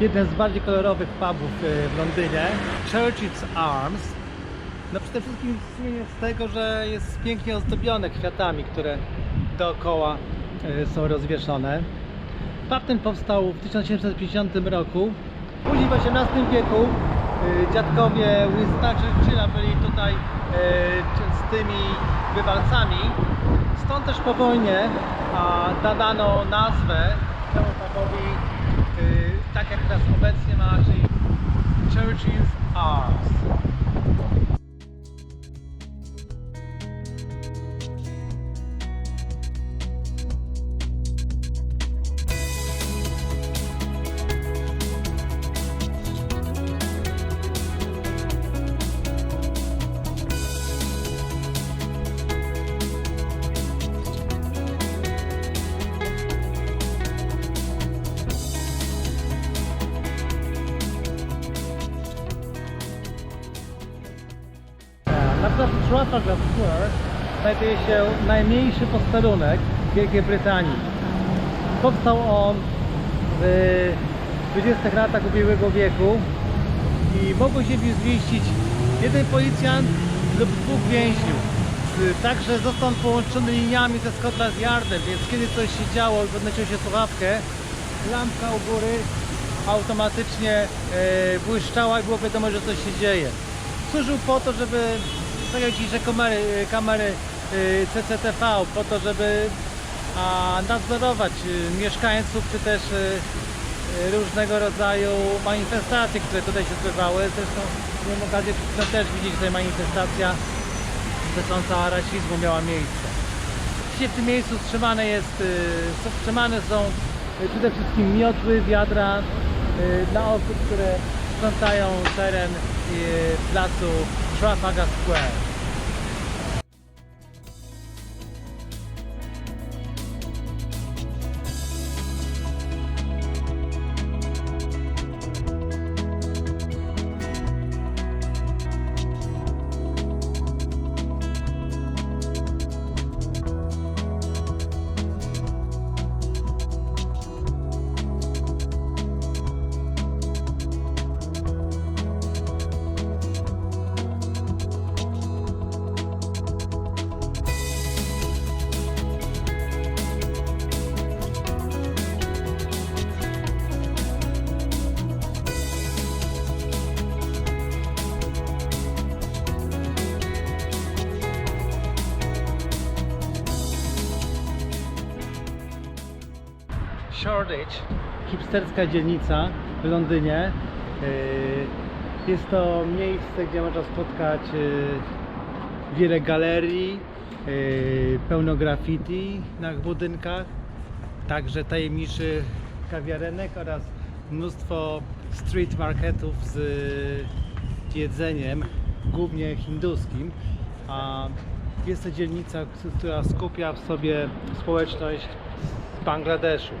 jeden z bardziej kolorowych pubów e, w Londynie, Churchill's Arms. No przede wszystkim z tego, że jest pięknie ozdobione kwiatami, które dookoła e, są rozwieszone. Pub ten powstał w 1750 roku. Później w XVIII wieku e, dziadkowie Winstona Churchilla byli tutaj e, częstymi bywalcami. Stąd też po wojnie nadano nazwę temu pubowi tak jak teraz obecnie ma, czyli Placu Trafalgar Square znajduje się najmniejszy posterunek Wielkiej Brytanii. Powstał on w 20 latach ubiegłego wieku i mogło się w nim zmieścić jeden policjant lub dwóch więźniów. Także został on połączony liniami ze Scotland Yardem, więc kiedy coś się działo i podnosiło się słuchawkę, lampka u góry automatycznie e, błyszczała i było wiadomo, że coś się dzieje. Służył po to, żeby, jak dzisiejsze kamery, e, kamery e, CCTV, po to, żeby nadzorować e, mieszkańców, czy też e, różnego rodzaju manifestacje, które tutaj się odbywały. Zresztą miałem okazję chwilą też widzieć tutaj manifestacja dotycząca rasizmu miała miejsce. Dzisiaj w tym miejscu wstrzymane jest, są przede wszystkim miotły, wiadra dla osób, które sprzątają teren placu Trafalgar Square. Shoreditch, hipsterska dzielnica w Londynie. Yy, Jest to miejsce, gdzie można spotkać yy, wiele galerii, yy, pełno graffiti na budynkach, także tajemniczych kawiarenek oraz mnóstwo street marketów z jedzeniem, głównie hinduskim. A jest to dzielnica, która skupia w sobie społeczność z Bangladeszu.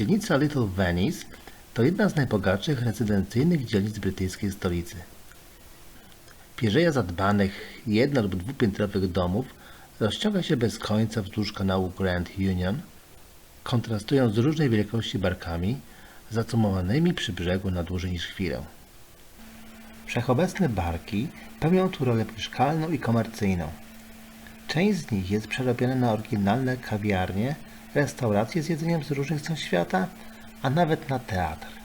Dzielnica Little Venice to jedna z najbogatszych rezydencyjnych dzielnic brytyjskiej stolicy. Pierzeja zadbanych jedno- lub dwupiętrowych domów rozciąga się bez końca wzdłuż kanału Grand Union, kontrastując z różnej wielkości barkami zacumowanymi przy brzegu na dłużej niż chwilę. Wszechobecne barki pełnią tu rolę mieszkalną i komercyjną. Część z nich jest przerobiona na oryginalne kawiarnie, restauracje z jedzeniem z różnych stron świata, a nawet na teatr.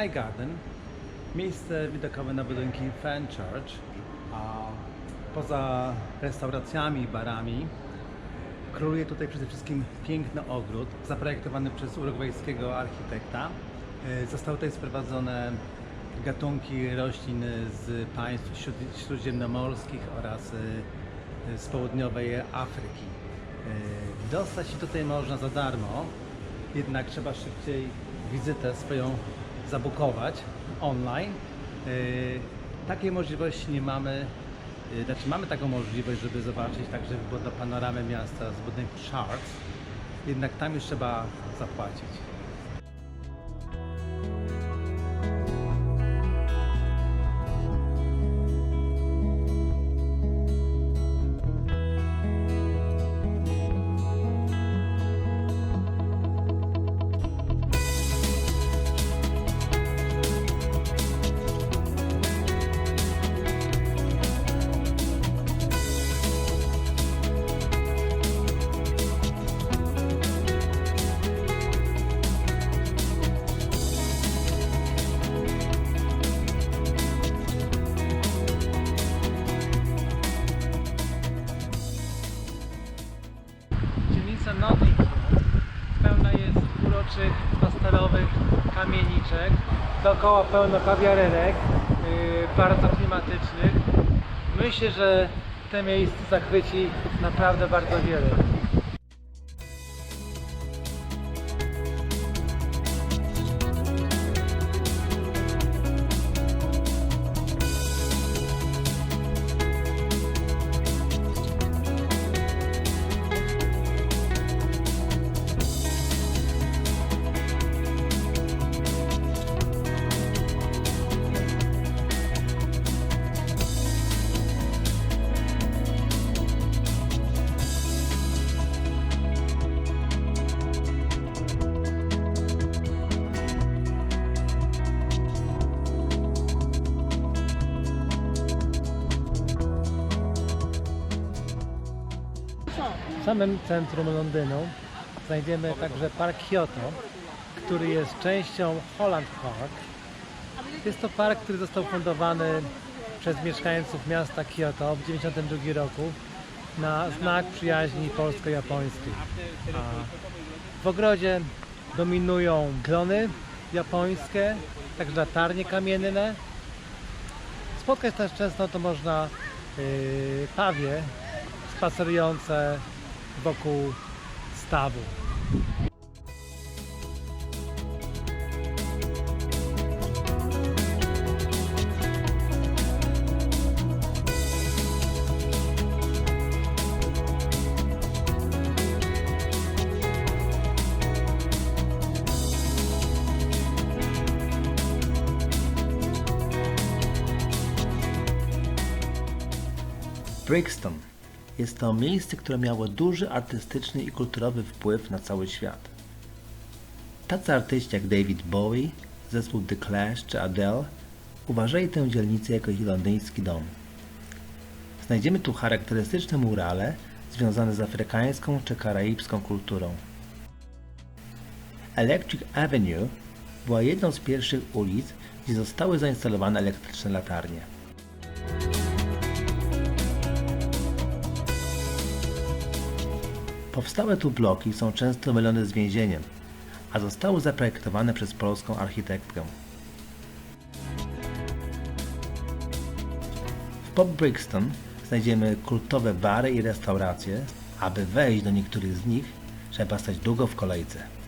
Sky Garden, miejsce widokowe na budynki Fenchurch, a poza restauracjami i barami króluje tutaj przede wszystkim piękny ogród zaprojektowany przez urugwajskiego architekta. E, Zostały tutaj sprowadzone gatunki roślin z państw śród- śródziemnomorskich oraz e, z południowej Afryki. E, Dostać się tutaj można za darmo, jednak trzeba szybciej wizytę swoją zabukować online. Yy, Takiej możliwości nie mamy, yy, znaczy mamy taką możliwość, żeby zobaczyć także panoramy miasta z budynku Sharks, jednak tam już trzeba zapłacić. Hill pełna jest uroczych, pastelowych kamieniczek, dookoła pełno kawiarenek, yy, bardzo klimatycznych. Myślę, że te miejsce zachwyci naprawdę bardzo wiele. W samym centrum Londynu znajdziemy także Park Kyoto, który jest częścią Holland Park. Jest to park, który został fundowany przez mieszkańców miasta Kyoto w 1992 roku na znak przyjaźni polsko-japońskiej. W ogrodzie dominują klony japońskie, także latarnie kamienne. Spotkać też często to można yy, pawie spacerujące wokół stawu. Brixton jest to miejsce, które miało duży artystyczny i kulturowy wpływ na cały świat. Tacy artyści jak David Bowie, zespół The Clash czy Adele uważali tę dzielnicę jako ich londyński dom. Znajdziemy tu charakterystyczne murale związane z afrykańską czy karaibską kulturą. Electric Avenue była jedną z pierwszych ulic, gdzie zostały zainstalowane elektryczne latarnie. Powstałe tu bloki są często mylone z więzieniem, a zostały zaprojektowane przez polską architektkę. W Pop Brixton znajdziemy kultowe bary i restauracje. Aby wejść do niektórych z nich, trzeba stać długo w kolejce.